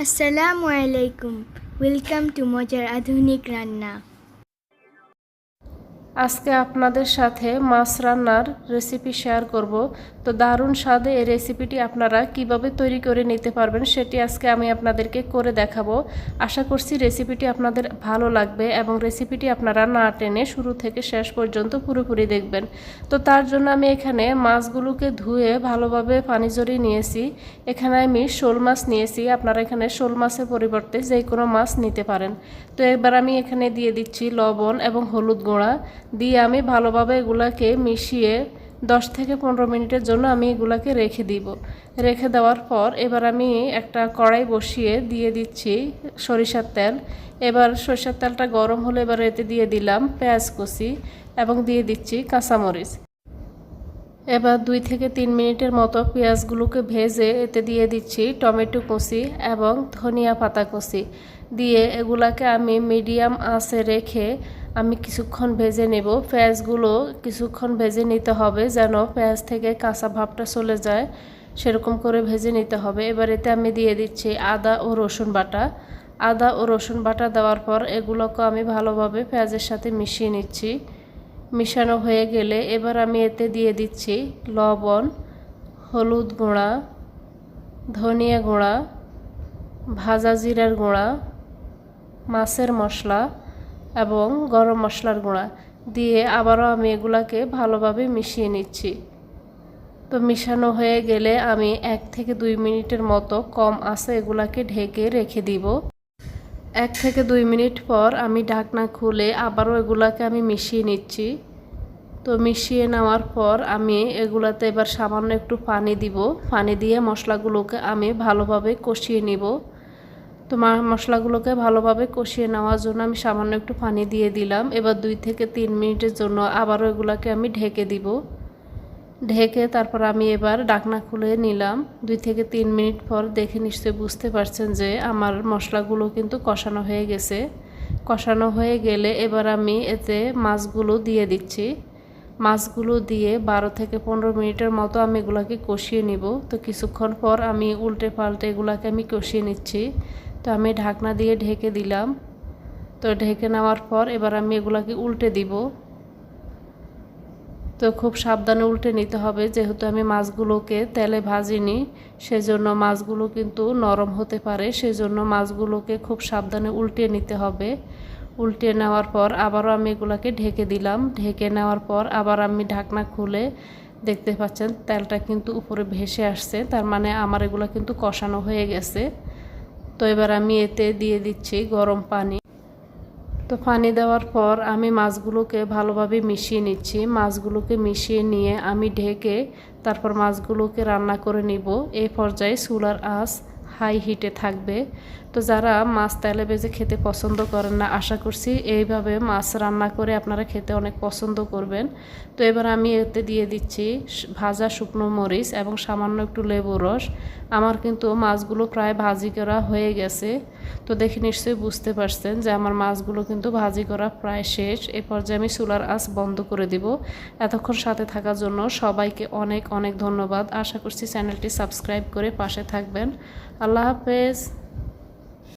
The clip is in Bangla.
আসসালামু আলাইকুম ওয়েলকাম টু মজার আধুনিক রান্না আজকে আপনাদের সাথে মাছ রান্নার রেসিপি শেয়ার করব। তো দারুণ স্বাদে এই রেসিপিটি আপনারা কীভাবে তৈরি করে নিতে পারবেন সেটি আজকে আমি আপনাদেরকে করে দেখাবো। আশা করছি রেসিপিটি আপনাদের ভালো লাগবে এবং রেসিপিটি আপনারা না টেনে শুরু থেকে শেষ পর্যন্ত পুরোপুরি দেখবেন। তো তার জন্য আমি এখানে মাছগুলোকে ধুয়ে ভালোভাবে পানি জড়িয়ে নিয়েছি। এখানে আমি শোল মাছ নিয়েছি। আপনারা এখানে শোল মাছের পরিবর্তে যে কোনো মাছ নিতে পারেন। তো এবার আমি এখানে দিয়ে দিচ্ছি লবণ এবং হলুদ গুঁড়া। দিয়ে আমি ভালোভাবে এগুলাকে মিশিয়ে দশ থেকে পনেরো মিনিটের জন্য আমি এগুলাকে রেখে দিব। রেখে দেওয়ার পর এবার আমি একটা কড়াই বসিয়ে দিয়ে দিচ্ছি সরিষার তেল। এবার সরিষার তেলটা গরম হলে এবার এতে দিয়ে দিলাম পেঁয়াজ কুচি এবং দিয়ে দিচ্ছি কাঁচামরিচ। এবার দুই থেকে তিন মিনিটের মতো পেঁয়াজগুলোকে ভেজে এতে দিয়ে দিচ্ছি টমেটো কুচি এবং ধনিয়া পাতা কুচি। দিয়ে এগুলাকে আমি মিডিয়াম আঁচে রেখে আমি কিছুক্ষণ ভেজে নেব। পেঁয়াজগুলো কিছুক্ষণ ভেজে নিতে হবে যেন পেঁয়াজ থেকে কাঁচা ভাবটা চলে যায়। সেরকম করে ভেজে নিতে হবে। এবার এতে আমি দিয়ে দিচ্ছি আদা ও রসুন বাটা। আদা ও রসুন বাটা দেওয়ার পর এগুলোকে আমি ভালোভাবে পেঁয়াজের সাথে মিশিয়ে নিচ্ছি। মিশানো হয়ে গেলে এবার আমি এতে দিয়ে দিচ্ছি লবণ, হলুদ গুঁড়া, ধনিয়া গুঁড়া, ভাজা জিরার গুঁড়া, মাছের মশলা এবং গরম মশলার গুঁড়া দিয়ে আবারও আমি এগুলাকে ভালোভাবে মিশিয়ে নিচ্ছি। তো মিশানো হয়ে গেলে আমি এক থেকে দুই মিনিটের মতো কম আছে এগুলাকে ঢেকে রেখে দিব। এক থেকে দুই মিনিট পর আমি ঢাকনা খুলে আবারও এগুলাকে আমি মিশিয়ে নিচ্ছি। তো মিশিয়ে নেওয়ার পর আমি এগুলাতে এবার সামান্য একটু পানি দিব। পানি দিয়ে মশলাগুলোকে আমি ভালোভাবে কষিয়ে নিব। তো মশলাগুলোকে ভালোভাবে কষিয়ে নেওয়ার জন্য আমি সামান্য একটু পানি দিয়ে দিলাম। এবার দুই থেকে তিন মিনিটের জন্য আবারও এগুলোকে আমি ঢেকে দিব। ঢেকে তারপর আমি এবার ডাকনা খুলে নিলাম। দুই থেকে তিন মিনিট পর দেখে নিশ্চয়ই বুঝতে পারছেন যে আমার মশলাগুলো কিন্তু কষানো হয়ে গেছে। কষানো হয়ে গেলে এবার আমি এতে মাছগুলো দিয়ে দিচ্ছি। মাছগুলো দিয়ে বারো থেকে পনেরো মিনিটের মতো আমি এগুলাকে কষিয়ে নিব। তো কিছুক্ষণ পর আমি উল্টে পাল্টে এগুলাকে আমি কষিয়ে নিচ্ছি। তো আমি ঢাকনা দিয়ে ঢেকে দিলাম। তো ঢেকে নেওয়ার পর এবার আমি এগুলাকে উল্টে দিব। তো খুব সাবধানে উল্টে নিতে হবে, যেহেতু আমি মাছগুলোকে তেলে ভাজিনি, সেজন্য মাছগুলো কিন্তু নরম হতে পারে, সেজন্য মাছগুলোকে খুব সাবধানে উল্টে নিতে হবে। উল্টে নেওয়ার পর আবারও আমি এগুলোকে ঢেকে দিলাম। ঢেকে নেওয়ার পর আবার আমি ঢাকনা খুলে দেখতে পাচ্ছেন তেলটা কিন্তু উপরে ভেসে আসছে, তার মানে আমার এগুলো কিন্তু কষানো হয়ে গেছে। তো এবার আমি এতে দিয়ে দিচ্ছি গরম পানি। তো পানি দেওয়ার পর আমি মাছগুলোকে ভালোভাবে মিশিয়ে নিচ্ছি। মাছগুলোকে মিশিয়ে নিয়ে আমি ঢেকে তারপর মাছগুলোকে রান্না করে নিব। এই পর্যায়ে চুলার আঁচ হাই হিটে থাকবে। তো যারা মাছ তেলে বেজে খেতে পছন্দ করেন না, আশা করছি এইভাবে মাছ রান্না করে আপনারা খেতে অনেক পছন্দ করবেন। তো এবার আমি এতে দিয়ে দিচ্ছি ভাজা শুকনো মরিচ এবং সামান্য একটু লেবু রস। আমার কিন্তু মাছগুলো প্রায় ভাজি করা হয়ে গেছে। তো দেখে নিশ্চয়ই বুঝতে পারছেন যে আমার মাছগুলো কিন্তু ভাজি করা প্রায় শেষ। এ পর্যায়ে আমি চুলার আঁচ বন্ধ করে দিব। এতক্ষণ সাথে থাকার জন্য সবাইকে অনেক অনেক ধন্যবাদ। আশা করছি চ্যানেলটি সাবস্ক্রাইব করে পাশে থাকবেন। আল্লাহ হাফেজ।